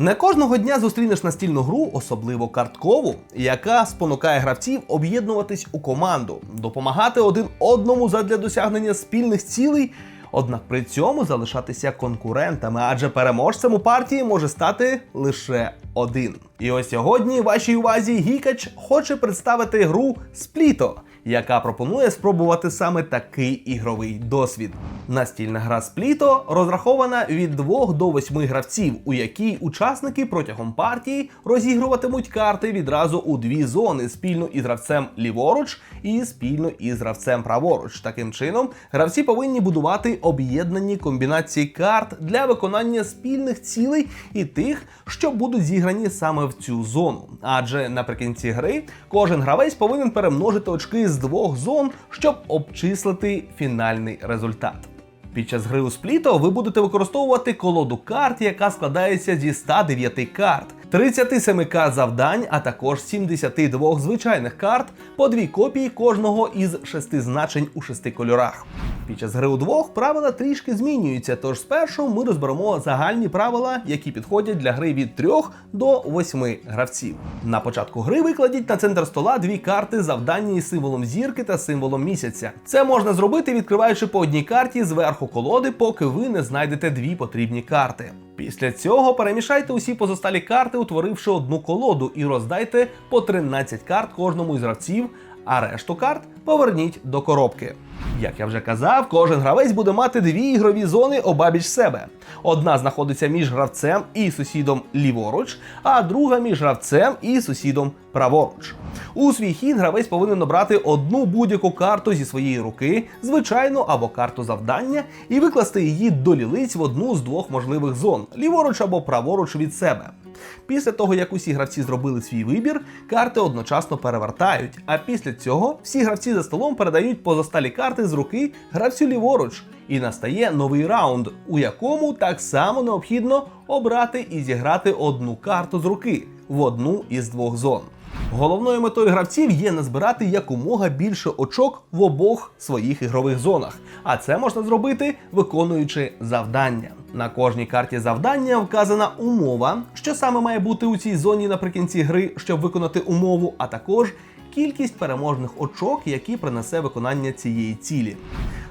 Не кожного дня зустрінеш настільну гру, особливо карткову, яка спонукає гравців об'єднуватись у команду, допомагати один одному задля досягнення спільних цілей, однак при цьому залишатися конкурентами, адже переможцем у партії може стати лише один. І ось сьогодні вашій увазі Гікач хоче представити гру Спліто, яка пропонує спробувати саме такий ігровий досвід. Настільна гра Спліто розрахована від 2 до 8 гравців, у якій учасники протягом партії розігруватимуть карти відразу у дві зони спільно із гравцем ліворуч і спільно із гравцем праворуч. Таким чином, гравці повинні будувати об'єднані комбінації карт для виконання спільних цілей і тих, що будуть зіграні саме в цю зону. Адже наприкінці гри кожен гравець повинен перемножити очки з двох зон, щоб обчислити фінальний результат. Під час гри у спліто ви будете використовувати колоду карт, яка складається зі 109 карт, 37 карт завдань, а також 72 звичайних карт, по дві копії кожного із шести значень у шести кольорах. Під час гри у двох правила трішки змінюються, тож спершу ми розберемо загальні правила, які підходять для гри від 3 до 8 гравців. На початку гри викладіть на центр стола дві карти завдання із символом зірки та символом місяця. Це можна зробити, відкриваючи по одній карті зверху колоди, поки ви не знайдете дві потрібні карти. Після цього перемішайте усі позосталі карти, утворивши одну колоду, і роздайте по 13 карт кожному із гравців, а решту карт поверніть до коробки. Як я вже казав, кожен гравець буде мати дві ігрові зони обабіч себе. Одна знаходиться між гравцем і сусідом ліворуч, а друга між гравцем і сусідом праворуч. У свій хід гравець повинен обрати одну будь-яку карту зі своєї руки, звичайну або карту завдання, і викласти її до лілиць в одну з двох можливих зон ліворуч або праворуч від себе. Після того, як усі гравці зробили свій вибір, карти одночасно перевертають. А після цього всі гравці за столом передають позасталі карти з руки гравцю ліворуч, і настає новий раунд, у якому так само необхідно обрати і зіграти одну карту з руки в одну із двох зон. Головною метою гравців є назбирати якомога більше очок в обох своїх ігрових зонах, а це можна зробити виконуючи завдання. На кожній карті завдання вказана умова, що саме має бути у цій зоні наприкінці гри, щоб виконати умову, а також кількість переможних очок, які принесе виконання цієї цілі.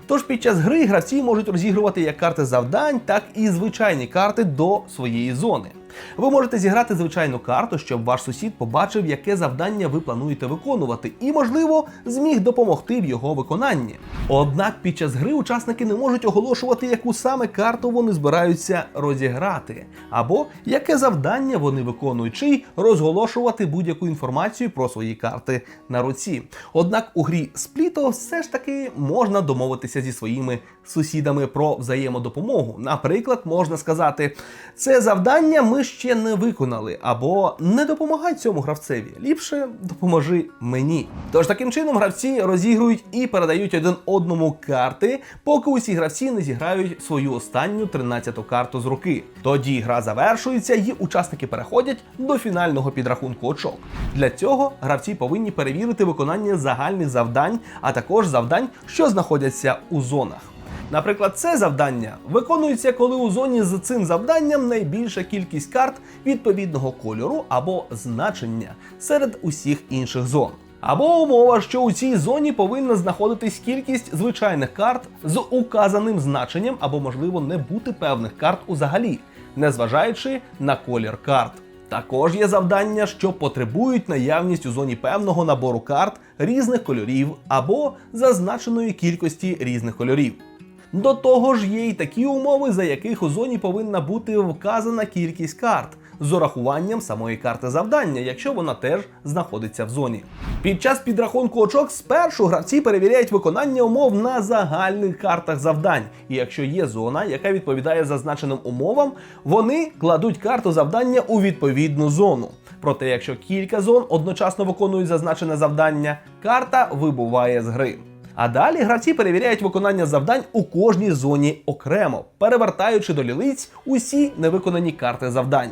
Тож під час гри гравці можуть розігрувати як карти завдань, так і звичайні карти до своєї зони. Ви можете зіграти звичайну карту, щоб ваш сусід побачив, яке завдання ви плануєте виконувати, і, можливо, зміг допомогти в його виконанні. Однак під час гри учасники не можуть оголошувати, яку саме карту вони збираються розіграти, або яке завдання вони виконують, чи розголошувати будь-яку інформацію про свої карти на руці. Однак у грі Спліто все ж таки можна домовитися зі своїми сусідами про взаємодопомогу. Наприклад, можна сказати, це завдання ми ще не виконали, або не допомагай цьому гравцеві. Ліпше допоможи мені. Тож таким чином гравці розігрують і передають один одному карти, поки усі гравці не зіграють свою останню 13-ту карту з руки. Тоді гра завершується, і учасники переходять до фінального підрахунку очок. Для цього гравці повинні перевірити виконання загальних завдань, а також завдань, що знаходяться у зонах. Наприклад, це завдання виконується, коли у зоні з цим завданням найбільша кількість карт відповідного кольору або значення серед усіх інших зон. Або умова, що у цій зоні повинна знаходитись кількість звичайних карт з указаним значенням, або, можливо, не бути певних карт узагалі, незважаючи на колір карт. Також є завдання, що потребують наявність у зоні певного набору карт різних кольорів або зазначеної кількості різних кольорів. До того ж, є й такі умови, за яких у зоні повинна бути вказана кількість карт з урахуванням самої карти завдання, якщо вона теж знаходиться в зоні. Під час підрахунку очок спершу гравці перевіряють виконання умов на загальних картах завдань. І якщо є зона, яка відповідає зазначеним умовам, вони кладуть карту завдання у відповідну зону. Проте, якщо кілька зон одночасно виконують зазначене завдання, карта вибуває з гри. А далі гравці перевіряють виконання завдань у кожній зоні окремо, перевертаючи до лілиць усі невиконані карти завдань.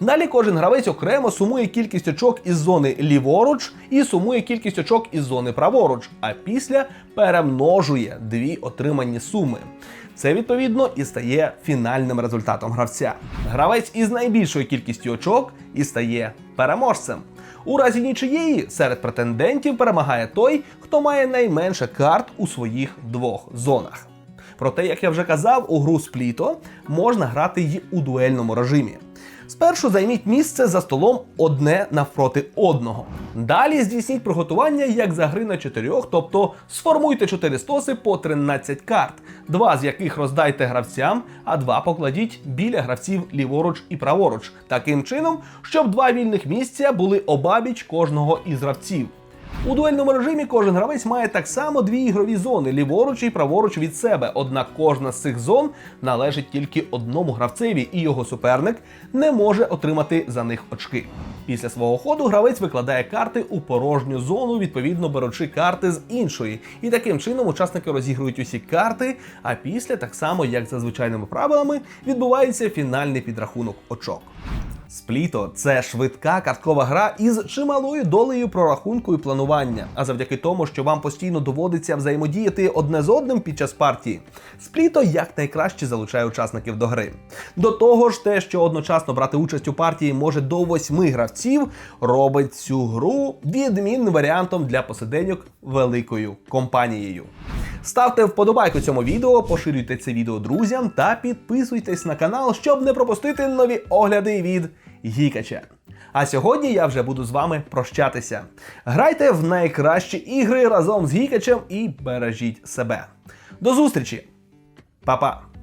Далі кожен гравець окремо сумує кількість очок із зони ліворуч і сумує кількість очок із зони праворуч, а після перемножує дві отримані суми. Це відповідно і стає фінальним результатом гравця. Гравець із найбільшою кількістю очок і стає переможцем. У разі нічиєї серед претендентів перемагає той, хто має найменше карт у своїх двох зонах. Проте, як я вже казав, у гру Спліто можна грати й у дуельному режимі. Спершу займіть місце за столом одне навпроти одного. Далі здійсніть приготування як за гри на чотирьох, тобто сформуйте чотири стоси по 13 карт, два з яких роздайте гравцям, а два покладіть біля гравців ліворуч і праворуч, таким чином, щоб два вільних місця були обабіч кожного із гравців. У дуельному режимі кожен гравець має так само дві ігрові зони ліворуч і праворуч від себе. Однак кожна з цих зон належить тільки одному гравцеві, і його суперник не може отримати за них очки. Після свого ходу гравець викладає карти у порожню зону, відповідно беручи карти з іншої. І таким чином учасники розігрують усі карти. А після, так само як за звичайними правилами, відбувається фінальний підрахунок очок. Спліто це швидка карткова гра із чималою долею прорахунку і планування. А завдяки тому, що вам постійно доводиться взаємодіяти одне з одним під час партії, спліто якнайкраще залучає учасників до гри. До того ж, те, що одночасно брати участь у партії може до восьми гравців, робить цю гру відмінним варіантом для посиденьок великою компанією. Ставте вподобайку цьому відео, поширюйте це відео друзям та підписуйтесь на канал, щоб не пропустити нові огляди від Гікача. А сьогодні я вже буду з вами прощатися. Грайте в найкращі ігри разом з Гікачем і бережіть себе. До зустрічі! Па-па!